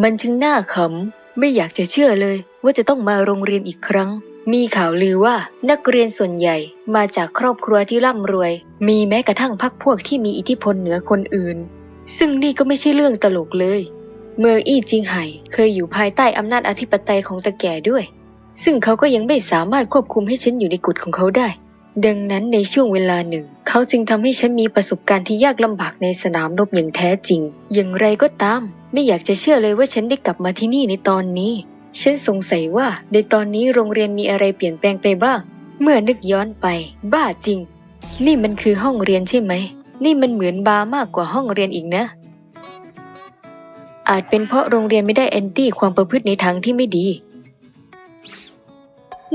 มันช่างน่าขำไม่อยากจะเชื่อเลย ว่าจะต้องมาโรงเรียนอีกครั้ง มีข่าวลือว่านักเรียนส่วนใหญ่มาจากครอบครัวที่ร่ำรวย มีแม้กระทั่งพรรคพวกที่มีอิทธิพลเหนือคนอื่น ซึ่งนี่ก็ไม่ใช่เรื่องตลกเลย เมืองอี้จิงไห่เคยอยู่ภายใต้อำนาจอธิปไตยของตะแก่ด้วย ซึ่งเขาก็ยังไม่สามารถควบคุมให้ฉันอยู่ในกฎของเขาได้ดังนั้นในช่วงเวลาหนึ่ง เขาจึงทำให้ฉันมีประสบการณ์ที่ยากลำบากในสนามรบอย่างแท้จริง อย่างไรก็ตาม ไม่อยากจะเชื่อเลยว่าฉันได้กลับมาที่นี่ในตอนนี้ ฉันสงสัยว่าในตอนนี้โรงเรียนมีอะไรเปลี่ยนแปลงไปบ้าง เมื่อนึกย้อนไป บ้าจริง นี่มันคือห้องเรียนใช่ไหม นี่มันเหมือนบาร์มากกว่าห้องเรียนอีกนะ อาจเป็นเพราะโรงเรียนไม่ได้แอนตี้ความประพฤติในทางที่ไม่ดี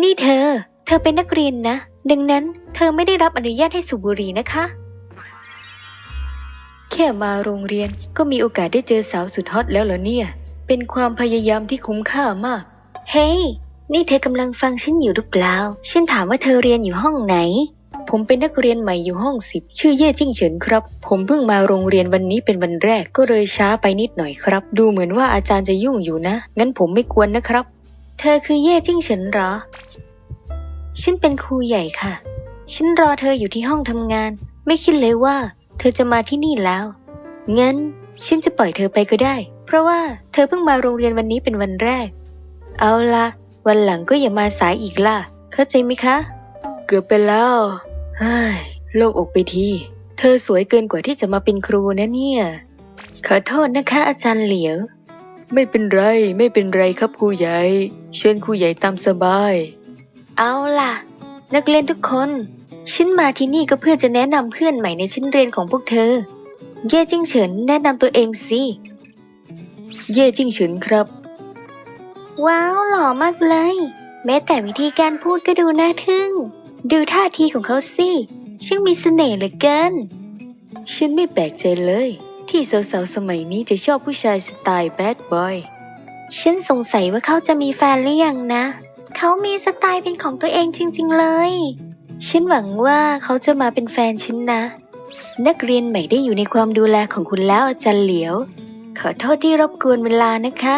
นี่เธอ เธอเป็นนักเรียนนะ ดังนั้นเธอไม่ได้รับอนุญาตให้สูบบุหรี่นะคะ แค่มาโรงเรียนก็มีโอกาสได้เจอสาวสุดฮอตแล้วเหรอเนี่ย เป็นความพยายามที่คุ้มค่ามาก เฮ้ hey, นี่เธอกำลังฟังฉันอยู่หรือเปล่า ฉันถามว่าเธอเรียนอยู่ห้องไหน ผมเป็นนักเรียนใหม่อยู่ห้องสิบชื่อเย่จิ้งเฉินครับ ผมเพิ่งมาโรงเรียนวันนี้เป็นวันแรกก็เลยช้าไปนิดหน่อยครับ ดูเหมือนว่าอาจารย์จะยุ่งอยู่นะ งั้นผมไม่กวนนะครับ เธอคือเย่จิ้งเฉินเหรอ ฉันเป็นครูใหญ่ค่ะ ฉันรอเธออยู่ที่ห้องทำงาน ไม่คิดเลยว่า เธอจะมาที่นี่แล้ว งั้นฉันจะปล่อยเธอไปก็ได้ เพราะว่าเธอเพิ่งมาโรงเรียนวันนี้เป็นวันแรก เอาละวันหลังก็อย่ามาสายอีกล่ะ เข้าใจไหมคะ เกือบไปแล้วเฮ้ยโล่งอกไปทีเธอสวยเกินกว่าที่จะมาเป็นครูนะเนี่ย ขอโทษนะคะ อาจารย์เหลียว ไม่เป็นไร ไม่เป็นไรครับครูใหญ่ เชิญครูใหญ่ตามสบาย เอาล่ะ นักเรียนทุกคน ฉันมาที่นี่ก็เพื่อจะแนะนำเพื่อนใหม่ในชั้นเรียนของพวกเธอ เย่จิ้งเฉินแนะนำตัวเองสิ เย่จิ้งเฉินครับ ว้าวหล่อมากเลย แม้แต่วิธีการพูดก็ดูน่าทึ่ง ดูท่าทีของเขาสิช่างมีเสน่ห์เหลือเกิน ฉันไม่แปลกใจเลย ที่สาวๆสมัยนี้จะชอบผู้ชายสไตล์แบดบอย ฉันสงสัยว่าเขาจะมีแฟนหรือยังนะ เขามีสไตล์เป็นของตัวเองจริง ๆ เลย ฉันหวังว่าเขาจะมาเป็นแฟนฉันนะ นักเรียนใหม่ได้อยู่ในความดูแลของคุณแล้วอาจารย์เหลียว ขอโทษที่รบกวนเวลานะคะ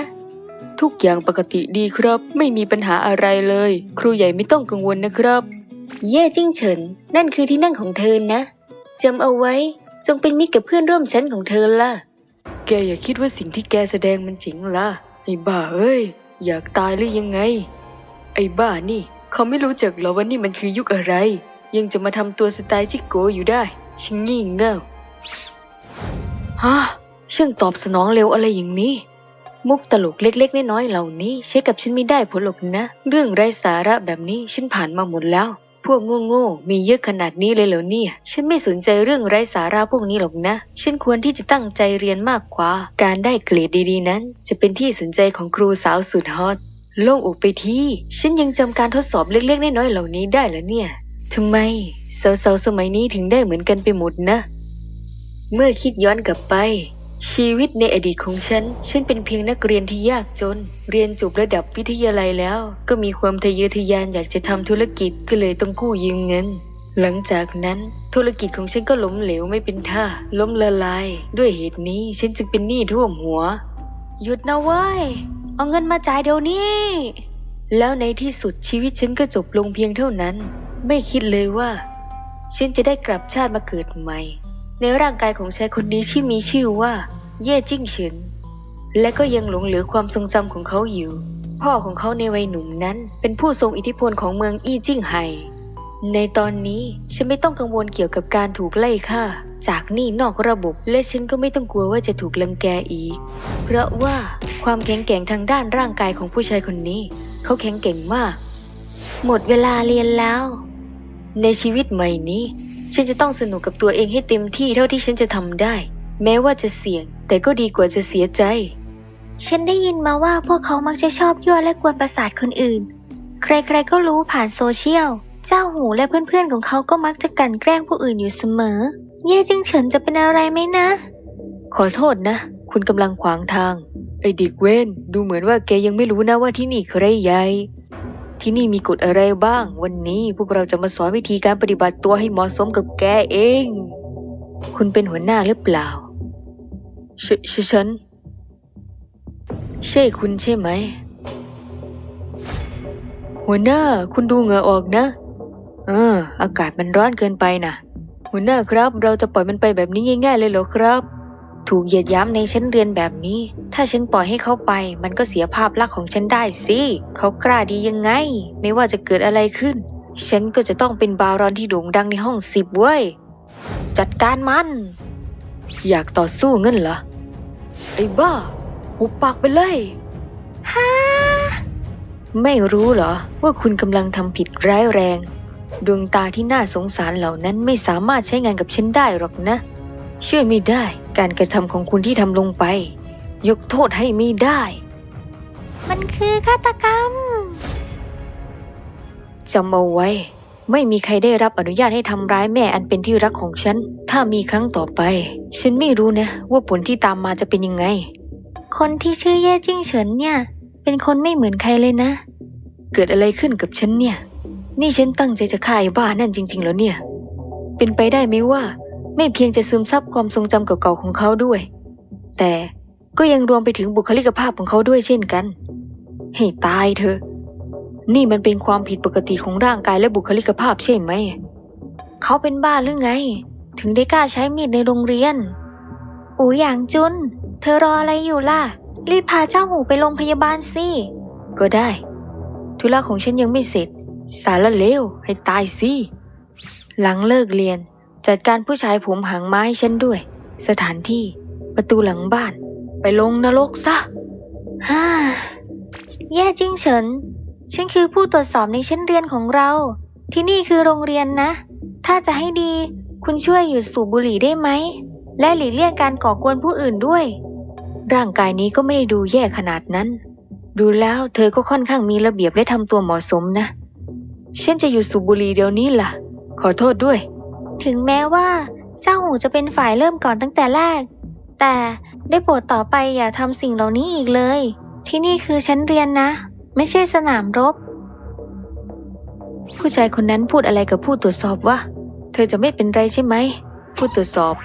ทุกอย่างปกติดีครับ ไม่มีปัญหาอะไรเลย ครูใหญ่ไม่ต้องกังวลนะครับ เย่จิ้งเฉิน นั่นคือที่นั่งของเธอนะจำเอาไว้ จงเป็นมิตรกับเพื่อนร่วมชั้นของเธอล่ะ แกอย่าคิดว่าสิ่งที่แกแสดงมันจริงล่ะไอ้บ้าเอ้ย อยากตายหรือยังไง ไอ้บ้านี่ เขาไม่รู้จักหรอว่านี่มันคือยุคอะไร ยังจะมาทำตัวสไตล์ชิโกอยู่ได้ ชิงงี่เง่าฮะช่างตอบสนองเร็วอะไรอย่างนี้ มุกตลกเล็กๆน้อยๆเหล่านี้ใช้กับฉันไม่ได้ผลหรอกนะ เรื่องไร้สาระแบบนี้ฉันผ่านมาหมดแล้ว พวกโง่ๆมีเยอะขนาดนี้เลยเหรอเนี่ย ฉันไม่สนใจเรื่องไร้สาระพวกนี้หรอกนะ ฉันควรที่จะตั้งใจเรียนมากกว่า การได้เกรดดีๆนั้น จะเป็นที่สนใจของครูสาวสุดฮอต โล่งอกไปที่ฉันยังจำการทดสอบเล็กๆ น้อยๆเหล่านี้ได้เหรอเนี่ยทำไมสาวๆสมัยนี้ถึงได้เหมือนกันไปหมดนะ เมื่อคิดย้อนกลับไป ชีวิตในอดีตของฉัน ฉันเป็นเพียงนักเรียนที่ยากจน เรียนจบระดับวิทยาลัยแล้ว ก็มีความทะเยอทะยานอยากจะทำธุรกิจก็เลยต้องกู้ยืมเงิน หลังจากนั้นธุรกิจของฉันก็ล้มเหลวไม่เป็นท่า ล้มละลาย ด้วยเหตุนี้ฉันจึงเป็นหนี้ท่วมหัว หยุดนะเว้ย เอาเงินมาจ่ายเดี๋ยวนี้ แล้วในที่สุดชีวิตฉันก็จบลงเพียงเท่านั้น ไม่คิดเลยว่า ฉันจะได้กลับชาติมาเกิดใหม่ ในร่างกายของชายคนนี้ที่มีชื่อว่า เย่จิ้งเฉินและก็ยังหลงเหลือความทรงจำของเขาอยู่ พ่อของเขาในวัยหนุ่มนั้น เป็นผู้ทรงอิทธิพลของเมืองอี้จิ้งไห่ ในตอนนี้ฉันไม่ต้องกังวลเกี่ยวกับการถูกไล่ฆ่า จากนี้นอกระบบและฉันก็ไม่ต้องกลัวว่าจะถูกลังแกอีก เพราะว่าความแข็งแกร่งทางด้านร่างกายของผู้ชายคนนี้ เขาแข็งแกร่งมาก หมดเวลาเรียนแล้ว ในชีวิตใหม่นี้ ฉันจะต้องสนุกกับตัวเองให้เต็มที่เท่าที่ฉันจะทำได้ แม้ว่าจะเสี่ยง แต่ก็ดีกว่าจะเสียใจ ฉันได้ยินมาว่าพวกเขามักจะชอบยั่วและกวนประสาทคนอื่น ใครๆก็รู้ผ่านโซเชียล เจ้าหูและเพื่อนๆของเขาก็มักจะกลั่นแกล้งผู้อื่นอยู่เสมอ เย่จิงเฉินจะเป็นอะไรไหมนะ ขอโทษนะ คุณกำลังขวางทาง ไอเด็กเว้น ดูเหมือนว่าแกยังไม่รู้นะว่าที่นี่ใครใหญ่ ที่นี่มีกฎอะไรบ้าง วันนี้พวกเราจะมาสอนวิธีการปฏิบัติตัวให้เหมาะสมกับแกเอง คุณเป็นหัวหน้าหรือเปล่าฉฉฉัน ใช่คุณใช่ไหม หัวหน้าคุณดูเหงื่อออกนะ เออ อากาศมันร้อนเกินไปนะหัวหน้าครับ เราจะปล่อยมันไปแบบนี้ง่าย ๆ เลยเหรอครับ ถูกเหยียดย้ำในชั้นเรียนแบบนี้ ถ้าฉันปล่อยให้เขาไป มันก็เสียภาพลักษณ์ของฉันได้สิเขากล้าดียังไง ไม่ว่าจะเกิดอะไรขึ้น ฉันก็จะต้องเป็นบารอนที่โด่งดังในห้องสิบเว้ยจัดการมัน อยากต่อสู้เงั้นเหรอไอ้บ้าหุบปากไปเลยฮ่าไม่รู้เหรอว่าคุณกำลังทำผิดร้ายแรง ดวงตาที่น่าสงสารเหล่านั้นไม่สามารถใช้งานกับฉันได้หรอกนะ ช่วยไม่ได้การกระทำของคุณที่ทำลงไป ยกโทษให้ไม่ได้ มันคือฆาตกรรมจำเอาไว้ ไม่มีใครได้รับอนุญาตให้ทำร้ายแม่อันเป็นที่รักของฉัน ถ้ามีครั้งต่อไป ฉันไม่รู้นะ ว่าผลที่ตามมาจะเป็นยังไง คนที่ชื่อแย่จิ้งเฉินเนี่ย เป็นคนไม่เหมือนใครเลยนะ เกิดอะไรขึ้นกับฉันเนี่ย นี่ฉันตั้งใจจะฆ่าไอ้บ้านั่นจริง ๆ แล้วเนี่ย เป็นไปได้ไหมว่า ไม่เพียงจะซึมซับความทรงจำเก่าๆของเขาด้วย แต่ก็ยังรวมไปถึงบุคลิกภาพของเขาด้วยเช่นกัน ให้ตายเถอะ นี่มันเป็นความผิดปกติของร่างกายและบุคลิกภาพใช่ไหม เขาเป็นบ้าหรือไง ถึงได้กล้าใช้มีดในโรงเรียน อูหยางจุน เธอรออะไรอยู่ล่ะ รีบพาเจ้าหูไปโรงพยาบาลสิ ก็ได้ ธุระของฉันยังไม่เสร็จ สารเลวให้ตายสิ หลังเลิกเรียน จัดการผู้ชายผมหางไม้ฉันด้วย สถานที่ ประตูหลังบ้าน ไปลงนรกซะ ฮ่า แย่จริงเฉิน ฉันคือผู้ตรวจสอบในชั้นเรียนของเรา ที่นี่คือโรงเรียนนะ ถ้าจะให้ดี คุณช่วยหยุดสูบบุหรี่ได้ไหม และหลีกเลี่ยงการก่อกวนผู้อื่นด้วย ร่างกายนี้ก็ไม่ได้ดูแย่ขนาดนั้น ดูแล้วเธอก็ค่อนข้างมีระเบียบและทำตัวเหมาะสมนะ ฉันจะหยุดสูบบุหรี่เดี๋ยวนี้ล่ะ ขอโทษด้วย ถึงแม้ว่า เจ้าหูจะเป็นฝ่ายเริ่มก่อนตั้งแต่แรก แต่ได้โปรดต่อไปอย่าทำสิ่งเหล่านี้อีกเลย ที่นี่คือชั้นเรียนนะ ไม่ใช่สนามรบ ผู้ชายคนนั้นพูดอะไรกับผู้ตรวจสอบวะเธอจะไม่เป็นไรใช่ไหม ผู้ตรวจสอบ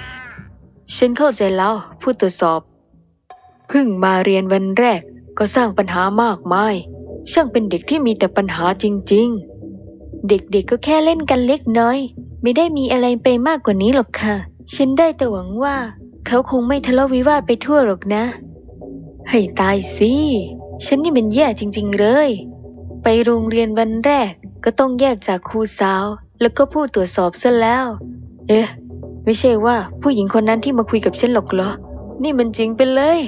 ฉันเข้าใจแล้ว ผู้ตรวจสอบ เพิ่งมาเรียนวันแรกก็สร้างปัญหามากมาย ช่างเป็นเด็กที่มีแต่ปัญหาจริง ๆ เด็กๆก็แค่เล่นกันเล็กน้อย ไม่ได้มีอะไรไปมากกว่านี้หรอกค่ะ ฉันได้แต่หวังว่า เขาคงไม่ทะเลาะวิวาทไปทั่วหรอกนะ ให้ตายสิ ฉันนี่มันแย่จริง ๆเลย ไปโรงเรียนวันแรกก็ต้องแยกจากครูสาว แล้วก็ผู้ตรวจสอบซะแล้ว เอ๊ะ ไม่ใช่ว่าผู้หญิงคนนั้นที่มาคุยกับฉันหรอกเหรอ นี่มันจริงไปเลย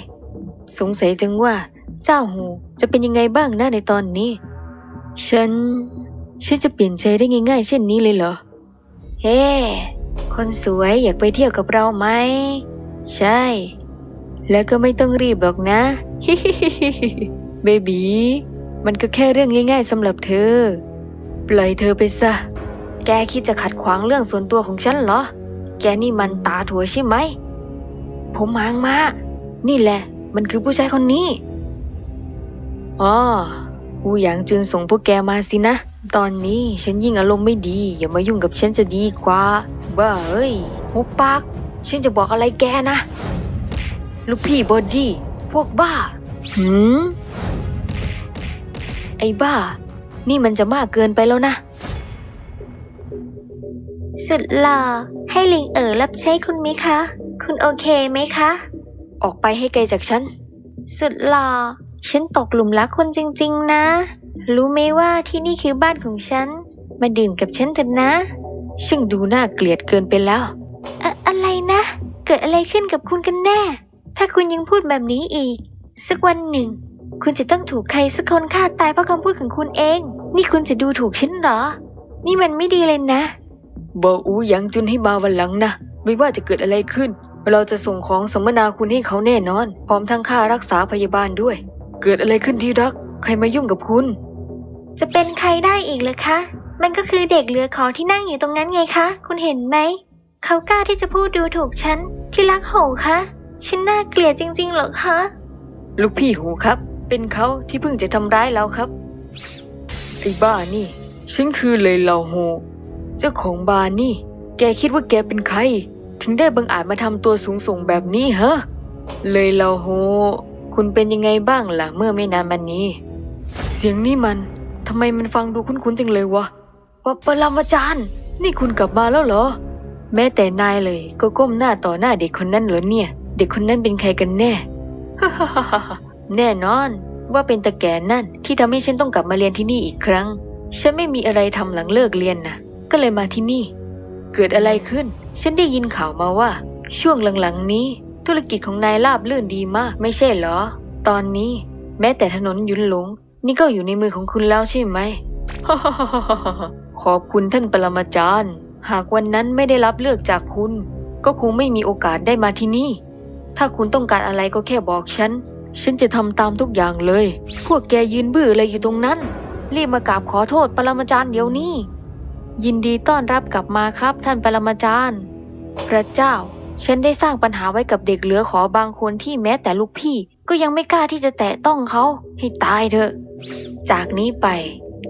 สงสัยจังว่า เจ้าหูจะเป็นยังไงบ้างนะในตอนนี้ ฉัน ฉันจะเปลี่ยนใจได้ง่ายๆ เช่นนี้เลยเหรอ เฮ้คนสวยอยากไปเที่ยวกับเราไหม ใช่ แล้วก็ไม่ต้องรีบหรอกนะ เบบีมันก็แค่เรื่องง่ายๆสำหรับเธอ ปล่อยเธอไปซะ แกคิดจะขัดขวางเรื่องส่วนตัวของฉันเหรอ แกนี่มันตาถั่วใช่ไหม ผมหางมา นี่แหละ มันคือผู้ชายคนนี้อ๋ออูหยางจุนส่งพวกแกมาสินะ ตอนนี้ฉันยิ่งอารมณ์ไม่ดี อย่ามายุ่งกับฉันจะดีกว่า บ้าเอ้ยหุบปากฉันจะบอกอะไรแกนะ ลูกพี่บอดี้พวกบ้า หืม ไอ้บ้า นี่มันจะมากเกินไปแล้วนะ สุดหล่อให้ลิงเอ๋อรับใช้คุณไหมคะ คุณโอเคไหมคะ ออกไปให้ไกลจากฉัน สุดหล่อฉันตกหลุมรักคุณจริง ๆ นะ รู้ไหมว่าที่นี่คือบ้านของฉัน มาดื่มกับฉันเถอะนะ ช่างดูน่าเกลียดเกินไปแล้ว อะอะไรนะ เกิดอะไรขึ้นกับคุณกันแน่ ถ้าคุณยังพูดแบบนี้อีก สักวันหนึ่ง คุณจะต้องถูกใครสักคนฆ่าตายเพราะคำพูดของคุณเอง นี่คุณจะดูถูกฉันเหรอ นี่มันไม่ดีเลยนะบอกอูหยังจุนให้มาวันหลังนะ ไม่ว่าจะเกิดอะไรขึ้น เราจะส่งของสมนาคุณให้เขาแน่นอน พร้อมทั้งค่ารักษาพยาบาลด้วย เกิดอะไรขึ้นที่รัก ใครมายุ่งกับคุณ จะเป็นใครได้อีกเหรอคะ มันก็คือเด็กเหลือขอที่นั่งอยู่ตรงนั้นไงคะ คุณเห็นไหม เขากล้าที่จะพูดดูถูกฉัน ที่รักโหคะ ฉันน่าเกลียดจริงๆเหรอคะ ลูกพี่หูครับ เป็นเขาที่เพิ่งจะทำร้ายเราครับ ไอ้บ้านี่ ฉันคือเลยเหล่าโฮเจ้าของบาร์นี่ แกคิดว่าแกเป็นใคร ถึงได้บังอาจมาทำตัวสูงส่งแบบนี้ฮะ เลยเหล่าโฮคคุณเป็นยังไงบ้างล่ะเมื่อไม่นานมานี้ เสียงนี่มัน ทำไมมันฟังดูคุ้นๆจังเลยวะปปรมาจารย์ นี่คุณกลับมาแล้วเหรอ แม้แต่นายเลย ก็ก้มหน้าต่อหน้าเด็กคนนั้นเหรอเนี่ย เด็กคนนั้นเป็นใครกันแน่แน่นอน ว่าเป็นตะแก่นั่นที่ทำให้ฉันต้องกลับมาเรียนที่นี่อีกครั้ง ฉันไม่มีอะไรทำหลังเลิกเรียนนะก็เลยมาที่นี่ เกิดอะไรขึ้น ฉันได้ยินข่าวมาว่า ช่วงหลังๆนี้ ธุรกิจของนายราบลื่นดีมาก ไม่ใช่เหรอ ตอนนี้ แม้แต่ถนนยุนหลง นี่ก็อยู่ในมือของคุณแล้วใช่ไหม ขอบคุณท่านปรมาจารย์ หากวันนั้นไม่ได้รับเลือกจากคุณ ก็คงไม่มีโอกาสได้มาที่นี่ ถ้าคุณต้องการอะไรก็แค่บอกฉัน ฉันจะทำตามทุกอย่างเลย พวกแกยืนบื้ออะไรอยู่ตรงนั้น รีบมากราบขอโทษปรมาจารย์เดี๋ยวนี้ ยินดีต้อนรับกลับมาครับท่านปรมาจารย์ พระเจ้า ฉันได้สร้างปัญหาไว้กับเด็กเหลือขอบางคนที่แม้แต่ลูกพี่ก็ยังไม่กล้าที่จะแตะต้องเขาให้ตายเถอะ จากนี้ไป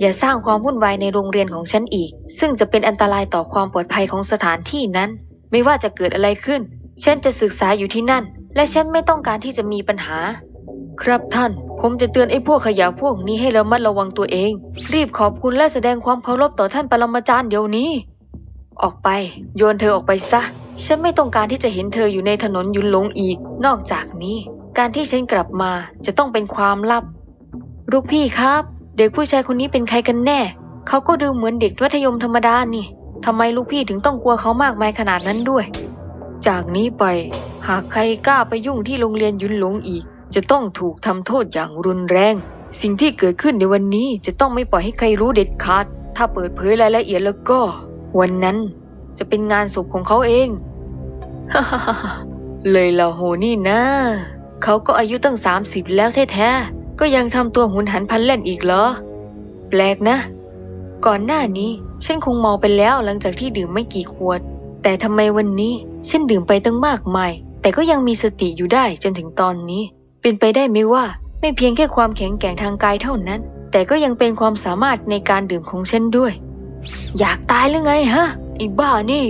อย่าสร้างความวุ่นวายในโรงเรียนของฉันอีก ซึ่งจะเป็นอันตรายต่อความปลอดภัยของสถานที่นั้น ไม่ว่าจะเกิดอะไรขึ้น ฉันจะศึกษาอยู่ที่นั่น และฉันไม่ต้องการที่จะมีปัญหา ครับท่าน ผมจะเตือนไอ้พวกขยะพวกนี้ให้ระมัดระวังตัวเอง รีบขอบคุณและแสดงความเคารพต่อท่านปรมาจารย์เดี๋ยวนี้ ออกไป โยนเธอออกไปซะ ฉันไม่ต้องการที่จะเห็นเธออยู่ในถนนยุนหลงอีก นอกจากนี้ การที่ฉันกลับมาจะต้องเป็นความลับ ลูกพี่ครับ เด็กผู้ชายคนนี้เป็นใครกันแน่ เขาก็ดูเหมือนเด็กมัธยมธรรมดานี่ทำไมลูกพี่ถึงต้องกลัวเขามากมายขนาดนั้นด้วย จากนี้ไป หากใครกล้าไปยุ่งที่โรงเรียนยุนหลงอีก จะต้องถูกทำโทษอย่างรุนแรง สิ่งที่เกิดขึ้นในวันนี้จะต้องไม่ปล่อยให้ใครรู้เด็ดขาด ถ้าเปิดเผยรายละเอียดแล้วก็ วันนั้นจะเป็นงานศพของเขาเองเลยละโหนี่นะ เขาก็อายุตั้ง 30 แล้วแท้ๆ ก็ยังทำตัวหุนหันพลันแล่นอีกเหรอ แปลกนะ ก่อนหน้านี้ฉันคงเมาไปแล้วหลังจากที่ดื่มไม่กี่ขวด แต่ทำไมวันนี้ฉันดื่มไปตั้งมากมาย แต่ก็ยังมีสติอยู่ได้จนถึงตอนนี้ เป็นไปได้ไหมว่าไม่เพียงแค่ความแข็งแกร่งทางกายเท่านั้น แต่ก็ยังเป็นความสามารถในการดื่มของฉันด้วย อยากตายหรือไงฮะไอ้บ้านี่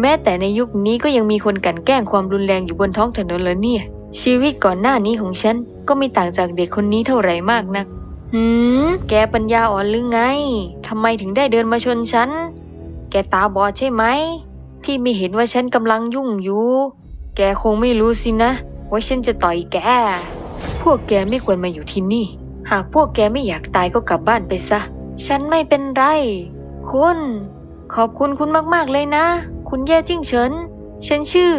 แม้แต่ในยุคนี้ก็ยังมีคนกลั่นแกล้งความรุนแรงอยู่บนท้องถนนเลยเนี่ย ชีวิตก่อนหน้านี้ของฉันก็ไม่ต่างจากเด็กคนนี้เท่าไหร่มากนัก หืม แกปัญญาอ่อนหรือไง ทำไมถึงได้เดินมาชนฉัน แกตาบอดใช่ไหม ที่ไม่เห็นว่าฉันกำลังยุ่งอยู่ แกคงไม่รู้สินะว่าฉันจะต่อยแก พวกแกไม่ควรมาอยู่ที่นี่ หากพวกแกไม่อยากตายก็กลับบ้านไปซะ ฉันไม่เป็นไร คุณ ขอบคุณคุณมากๆเลยนะ คุณแย่จิ้งเฉิน ฉันชื่อ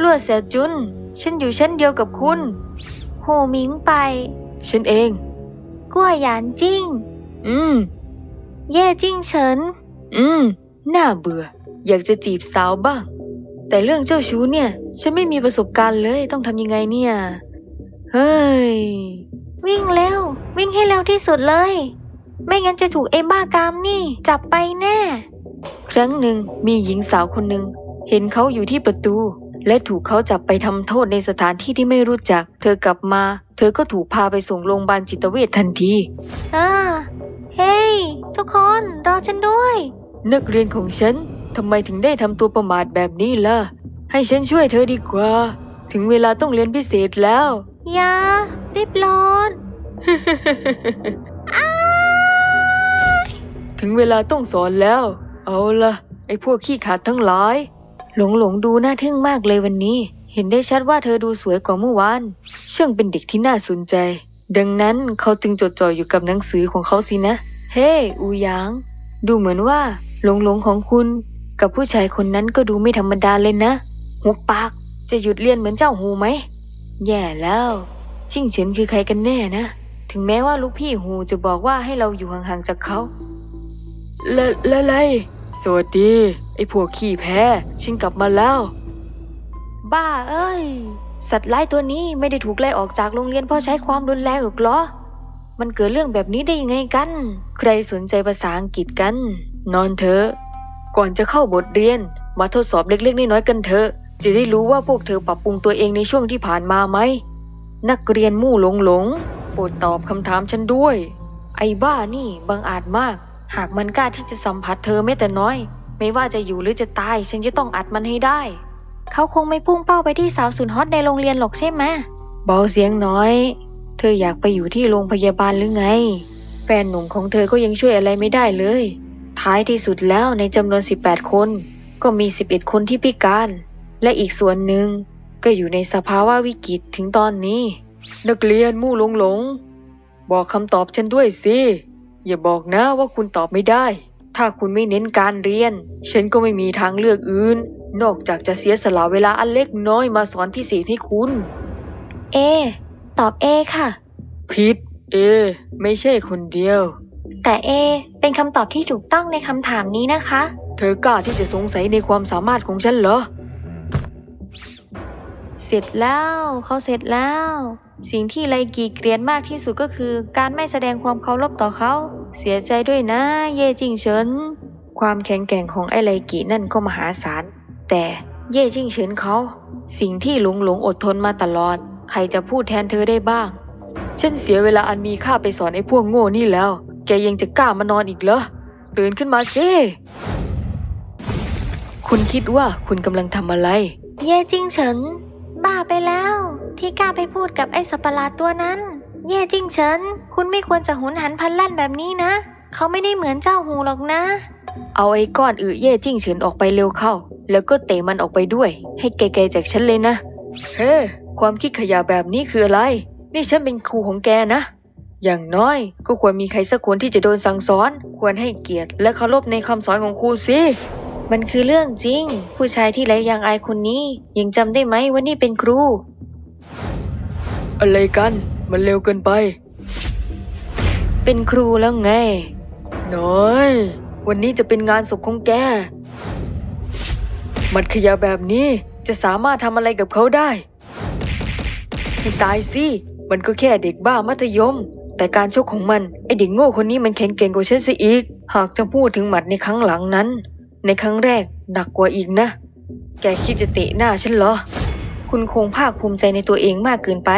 ลั่วเสี่ยจุน ฉันอยู่ชั้นเดียวกับคุณ โหมิงไป ฉันเองกล้วยหยานจิ้ง อืมแย่จิ้งเฉิน อืม น่าเบื่อ อยากจะจีบสาวบ้าง แต่เรื่องเจ้าชู้เนี่ย ฉันไม่มีประสบการณ์เลย ต้องทำยังไงเนี่ย เฮ้ย วิ่งเร็ว วิ่งให้เร็วที่สุดเลย ไม่งั้นจะถูกไอ้บ้ากามนี่ จับไปแน่ ครั้งหนึ่งมีหญิงสาวคนหนึ่ง เห็นเขาอยู่ที่ประตู และถูกเขาจับไปทำโทษในสถานที่ที่ไม่รู้จัก เธอกลับมา เธอก็ถูกพาไปส่งโรงพยาบาลจิตเวชทันทีอ่าเฮ้ย ทุกคนรอฉันด้วย นักเรียนของฉันทำไมถึงได้ทำตัวประมาทแบบนี้ล่ะ ให้ฉันช่วยเธอดีกว่า ถึงเวลาต้องเรียนพิเศษแล้วอย่ารีบร้อนถึงเวลาต้องสอนแล้ว เอาละไอ้พวกขี้ขาดทั้งหลาย หลงหลงดูน่าทึ่งมากเลยวันนี้ เห็นได้ชัดว่าเธอดูสวยกว่าเมื่อวานช่างเป็นเด็กที่น่าสนใจ ดังนั้นเขาจึงจดจ่ออยู่กับหนังสือของเขาสินะ เฮ้อูหยาง ดูเหมือนว่าหลงหลงของคุณ กับผู้ชายคนนั้นก็ดูไม่ธรรมดาเลยนะหุบปาก จะหยุดเรียนเหมือนเจ้าหูไหม แย่แล้วชิงเฉินคือใครกันแน่นะ ถึงแม้ว่าลูกพี่หูจะบอกว่าให้เราอยู่ห่างๆจากเขา ละละไรสวัสดี อ้พวกขี้แพ้ ฉันกลับมาแล้ว บ้าเอ้ย สัตว์ร้ายตัวนี้ไม่ได้ถูกไล่ออกจากโรงเรียนเพราะใช้ความรุนแรงหรอกเหรอ มันเกิดเรื่องแบบนี้ได้ยังไงกัน ใครสนใจภาษาอังกฤษกัน นอนเถอะ ก่อนจะเข้าบทเรียน มาทดสอบเล็กๆน้อยๆกันเถอะ จะได้รู้ว่าพวกเธอปรับปรุงตัวเองในช่วงที่ผ่านมาไหม นักเรียนมู่หลงหลงโปรดตอบคำถามฉันด้วย ไอ้บ้านี่บังอาจมาก หากมันกล้าที่จะสัมผัสเธอแม้แต่น้อย ไม่ว่าจะอยู่หรือจะตาย ฉันจะต้องอัดมันให้ได้ เขาคงไม่พุ่งเป้าไปที่สาวสุดฮอตในโรงเรียนหรอกใช่ไหมเบาเสียงน้อย เธออยากไปอยู่ที่โรงพยาบาลหรือไง แฟนหนุ่มของเธอก็ยังช่วยอะไรไม่ได้เลย ท้ายที่สุดแล้วในจำนวน 18 คน ก็มี 11 คนที่พิการ และอีกส่วนหนึ่งก็อยู่ในสภาวะวิกฤตถึงตอนนี้ นักเรียนมู่หลงหลง บอกคำตอบฉันด้วยสิ อย่าบอกนะว่าคุณตอบไม่ได้ ถ้าคุณไม่เน้นการเรียน ฉันก็ไม่มีทางเลือกอื่น นอกจากจะเสียสละเวลาอันเล็กน้อยมาสอนพิเศษให้คุณ เอ ตอบเอค่ะ ผิด เอ ไม่ใช่คนเดียว แต่เอ เป็นคำตอบที่ถูกต้องในคำถามนี้นะคะ เธอกล้าที่จะสงสัยในความสามารถของฉันเหรอ เสร็จแล้ว เขาเสร็จแล้ว สิ่งที่ไลกีเกลียดมากที่สุดก็คือ การไม่แสดงความเคารพต่อเขา เสียใจด้วยนะ เย่จิงเฉิน ความแข็งแกร่งของไอไลกีนั่นก็มหาศาล แต่เย่จิงเฉินเขา สิ่งที่หลงหลงอดทนมาตลอด ใครจะพูดแทนเธอได้บ้าง ฉันเสียเวลาอันมีค่าไปสอนไอ้พวกโง่นี่แล้ว แกยังจะกล้ามานอนอีกเหรอ ตื่นขึ้นมาสิคุณคิดว่าคุณกำลังทำอะไร เย่จิงเฉิน บ้าไปแล้ว ที่กล้าไปพูดกับไอ้สัตว์ประหลาดตัวนั้นเย่จิงเฉิน คุณไม่ควรจะหุนหันพลันแล่นแบบนี้นะ เขาไม่ได้เหมือนเจ้าหูหรอกนะ เอาไอ้ก้อนอือเย่จิ้งเฉินออกไปเร็วเข้า แล้วก็เตะมันออกไปด้วย ให้ไกลๆจากฉันเลยนะ เฮ้ ความคิดขยะแบบนี้คืออะไร นี่ฉันเป็นครูของแกนะ อย่างน้อยก็ควรมีใครสักคนที่จะโดนสั่งสอน ควรให้เกียรติและเคารพในคำสอนของครูสิ มันคือเรื่องจริง ผู้ชายที่ไร้ยางอายคนนี้ ยังจำได้ไหมว่านี่เป็นครู อะไรกัน มันเร็วเกินไป เป็นครูแล้วไง น้อย วันนี้จะเป็นงานศพของแก มันขยะแบบนี้จะสามารถทำอะไรกับเขาได้ให้ตายสิ มันก็แค่เด็กบ้ามัธยม แต่การชกของมัน ไอเด็กโง่คนนี้มันแข็งเก่งกว่าฉันซะอีก หากจะพูดถึงหมัดในครั้งหลังนั้น ในครั้งแรกหนักกว่าอีกนะ แกคิดจะเตะหน้าฉันเหรอ คุณคงภาคภูมิใจในตัวเองมากเกินไป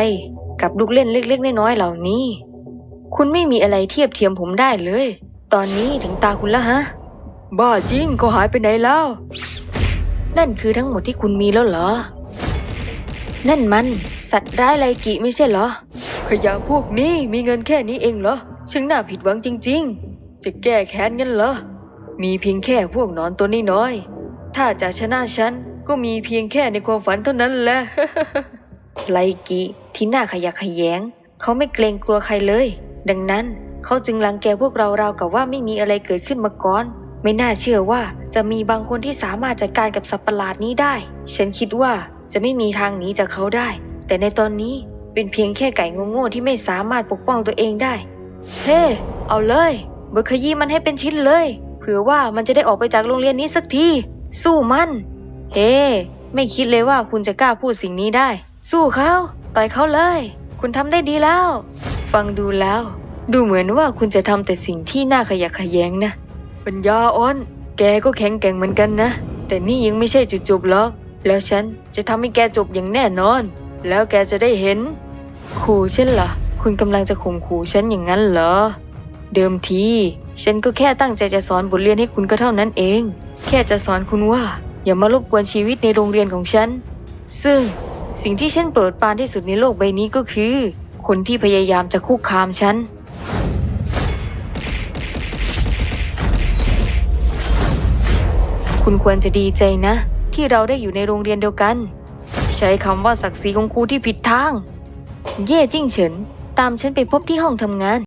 กับลูกเล่นเล็กๆน้อยๆเหล่านี้ คุณไม่มีอะไรเทียบเทียมผมได้เลย ตอนนี้ถึงตาคุณแล้วฮะ บ้าจริงเขาหายไปไหนแล้ว นั่นคือทั้งหมดที่คุณมีแล้วเหรอ นั่นมันสัตว์ร้ายไรกิไม่ใช่เหรอ ขยะพวกนี้มีเงินแค่นี้เองเหรอช่างน่าผิดหวังจริง ๆ จะแก้แค้นงั้นเหรอ มีเพียงแค่พวกนอนตัวน้อย ถ้าจะชนะฉันก็มีเพียงแค่ในความฝันเท่านั้นแหละ ไลกิที่หน่าขยะขยง เขาไม่เกรงกลัวใครเลย ดังนั้นเขาจึงรังแกพวกเราราวกับว่าไม่มีอะไรเกิดขึ้นมาก่อน ไม่น่าเชื่อว่าจะมีบางคนที่สามารถจัดการกับสัตว์ประหลาดนี้ได้ ฉันคิดว่าจะไม่มีทางหนีจากเขาได้ แต่ในตอนนี้เป็นเพียงแค่ไก่โง่ๆที่ไม่สามารถปกป้องตัวเองได้ เฮ้ เอาเลยเบอร์ขยี้มันให้เป็นชิ้นเลย เผื่อว่ามันจะได้ออกไปจากโรงเรียนนี้สักที สู้มัน เฮ้ ไม่คิดเลยว่าคุณจะกล้าพูดสิ่งนี้ได้ สู้เขาต่อยเขาเลย คุณทำได้ดีแล้ว ฟังดูแล้ว ดูเหมือนว่าคุณจะทำแต่สิ่งที่น่าขยะแขยงนะปัญญาอ่อน แกก็แข็งแกร่งเหมือนกันนะ แต่นี่ยังไม่ใช่จุดจบหรอก แล้วฉันจะทำให้แกจบอย่างแน่นอน แล้วแกจะได้เห็น ขู่ฉันเหรอ คุณกำลังจะข่มขู่ฉันอย่างนั้นเหรอ เดิมที ฉันก็แค่ตั้งใจจะสอนบทเรียนให้คุณก็เท่านั้นเอง แค่จะสอนคุณว่า อย่ามารบกวนชีวิตในโรงเรียนของฉัน ซึ่งสิ่งที่ฉันโปรดปรานที่สุดในโลกใบนี้ก็คือ คนที่พยายามจะคุกคามฉัน คุณควรจะดีใจนะ ที่เราได้อยู่ในโรงเรียนเดียวกัน ใช้คำว่าศักดิ์ศรีของครูที่ผิดทาง เย่จิ้งเฉิน ตามฉันไปพบที่ห้องทำงาน